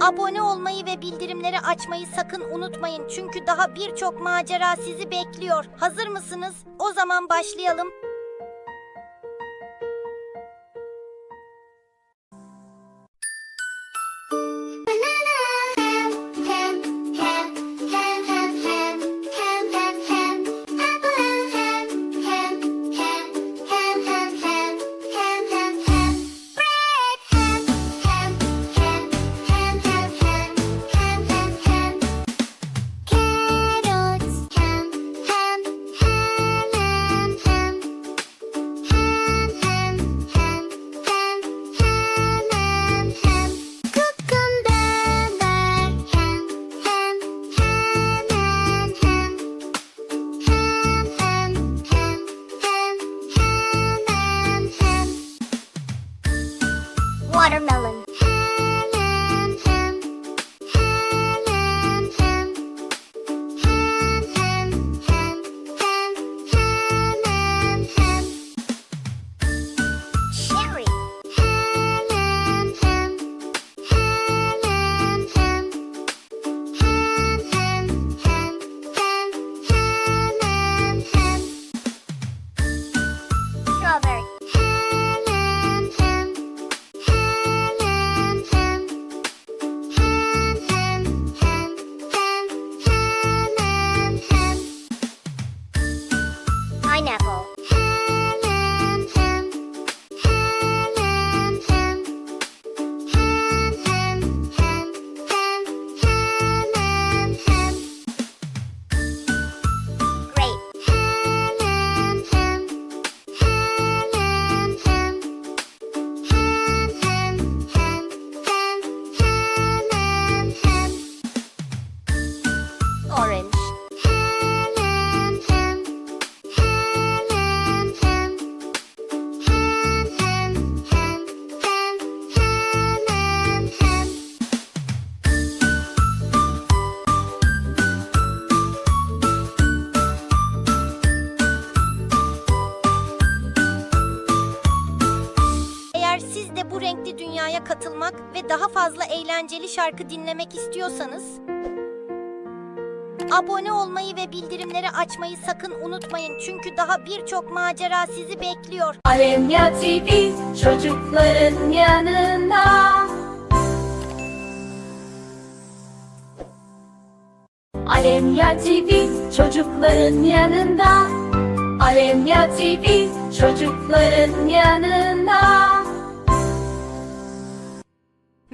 abone olmayı ve bildirimleri açmayı sakın unutmayın çünkü daha birçok macera sizi bekliyor. Hazır mısınız? O zaman başlayalım. Eğlenceli şarkı dinlemek istiyorsanız abone olmayı ve bildirimleri açmayı sakın unutmayın. Çünkü daha birçok macera sizi bekliyor. Alemya TV çocukların yanında. Alemya TV çocukların yanında. Alemya TV çocukların yanında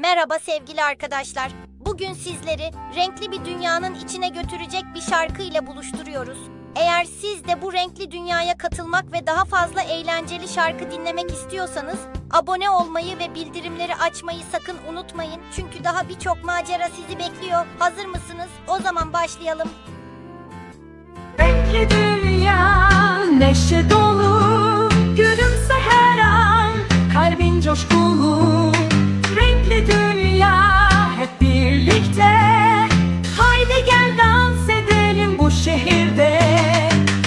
Merhaba sevgili arkadaşlar. Bugün sizleri renkli bir dünyanın içine götürecek bir şarkı ile buluşturuyoruz. Eğer siz de bu renkli dünyaya katılmak ve daha fazla eğlenceli şarkı dinlemek istiyorsanız abone olmayı ve bildirimleri açmayı sakın unutmayın. Çünkü daha birçok macera sizi bekliyor. Hazır mısınız? O zaman başlayalım. Renkli dünya neşe dolu Gülümse her an kalbin coşkulu birlikte Haydi gel dans edelim bu şehirde.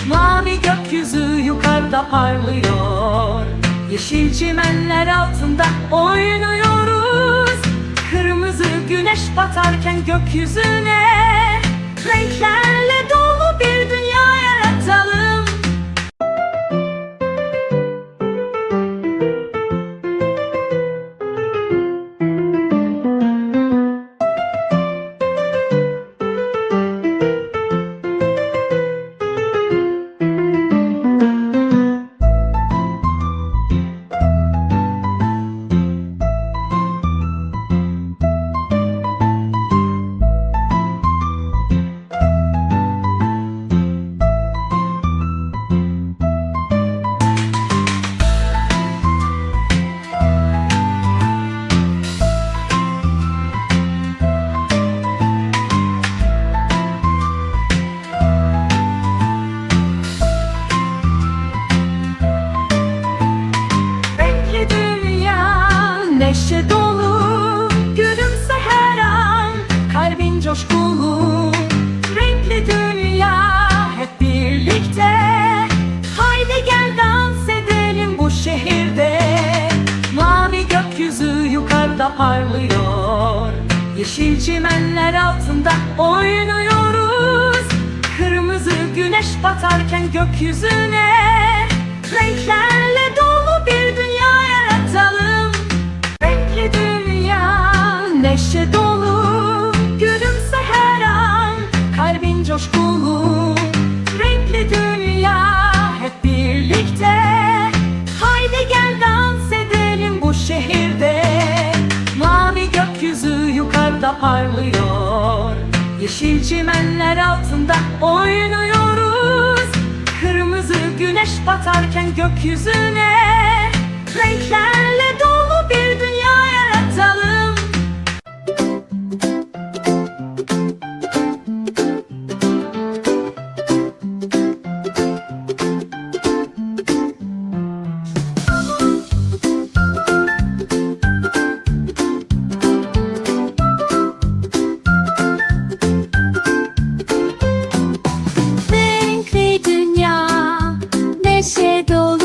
Mavi gökyüzü yukarıda parlıyor. Yeşil çimenler altında oynuyoruz. Kırmızı güneş batarken gökyüzüne. Renklerle dolu bir dünya yaratalım parlıyor. Yeşil çimenler altında oynuyoruz. Kırmızı güneş batarken gökyüzüne Renklerle dolu bir dünya yaratalım. Renkli dünya neşe dolu Gülümse her an kalbin coşkulu. Renkli dünya hep birlikte. Haydi gel dans edelim bu şehirde yukarıda parlıyor. Yeşil çimenler altında oynuyoruz. Kırmızı güneş batarken gökyüzüne Renklerle dolu bir dünya yaratalım neşe dolu Gülümse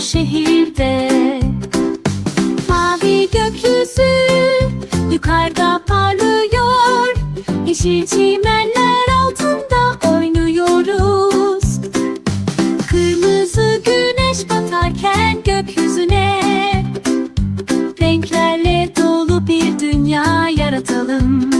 şehirde. Mavi gökyüzü yukarıda parlıyor. Yeşil çimenler altında oynuyoruz. Kırmızı güneş batarken gökyüzüne Renklerle dolu bir dünya yaratalım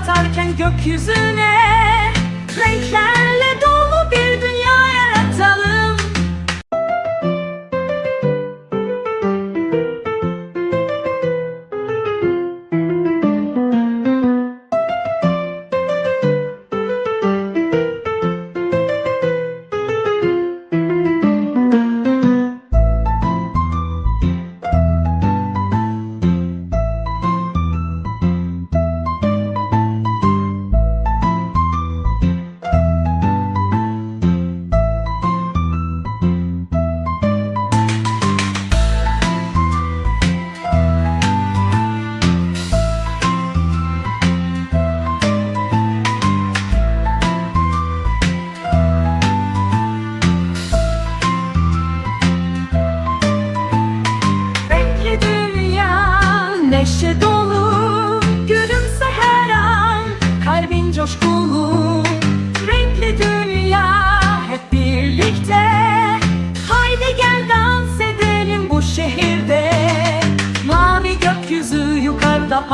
güneş batarken gökyüzüne Renklerle dolu bir dünya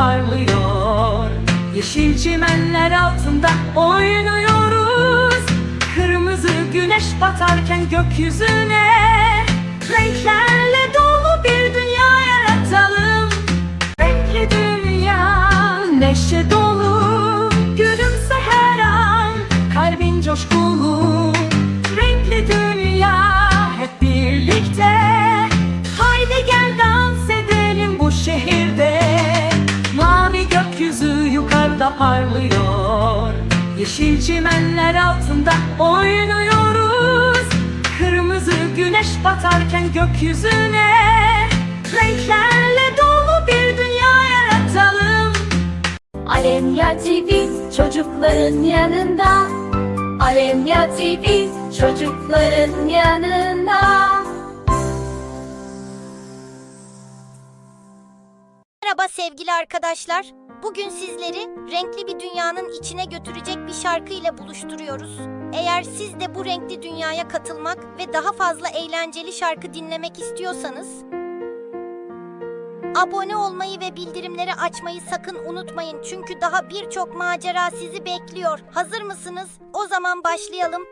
parlıyor. Yeşil çimenler altında oynuyoruz. Güneş batarken gökyüzüne Renklerle dolu bir dünya yaratalım. Renkli dünya neşe dolu Gülümse her an. Kalbin coşkulu parlıyor Yeşil çimenler altında oynuyoruz. Kırmızı güneş batarken gökyüzüne Renklerle dolu bir dünya yaratalım. Alemya TV çocukların yanında. Alemya TV çocukların yanında. Merhaba sevgili arkadaşlar. Bugün sizleri renkli bir dünyanın içine götürecek bir şarkı ile buluşturuyoruz. Eğer siz de bu renkli dünyaya katılmak ve daha fazla eğlenceli şarkı dinlemek istiyorsanız abone olmayı ve bildirimleri açmayı sakın unutmayın. Çünkü daha birçok macera sizi bekliyor. Hazır mısınız? O zaman başlayalım.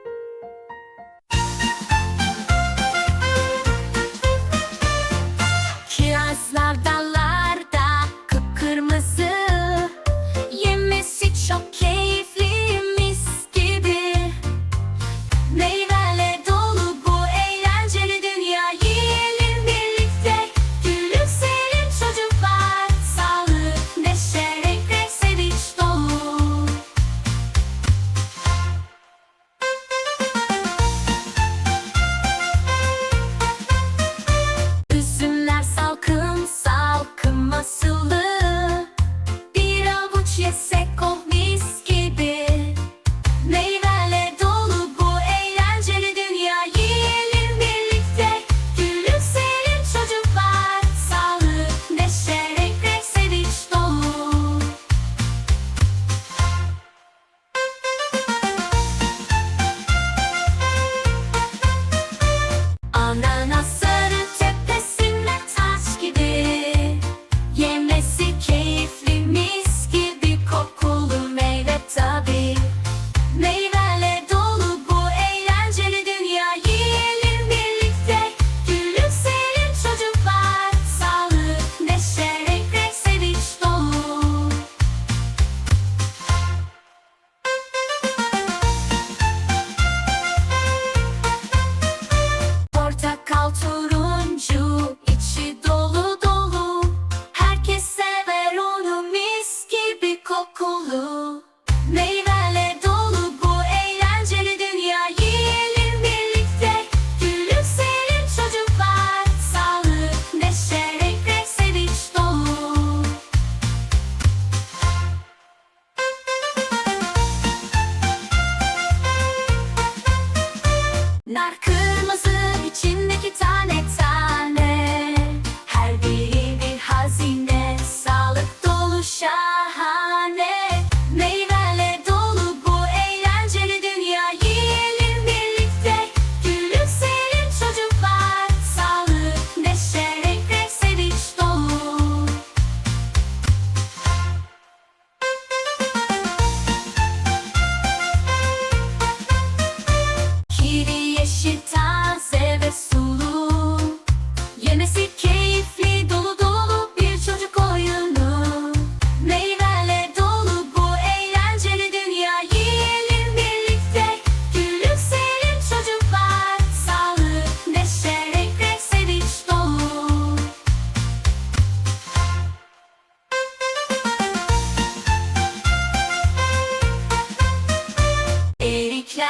Narkı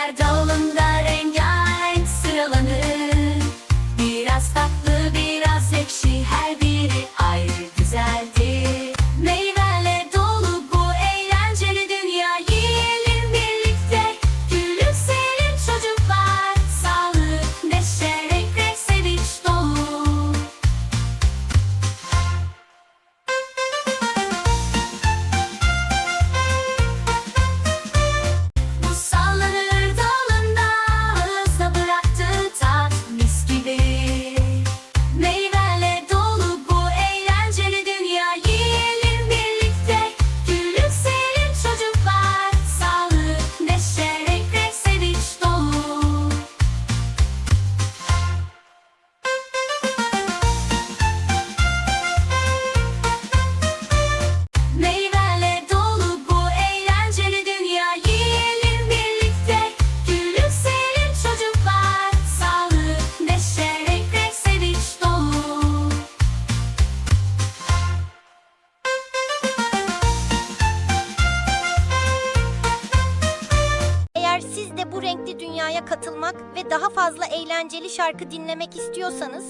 Ricardo. Eğlenceli şarkı dinlemek istiyorsanız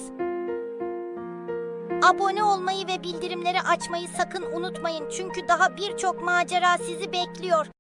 abone olmayı ve bildirimleri açmayı sakın unutmayın çünkü daha birçok macera sizi bekliyor.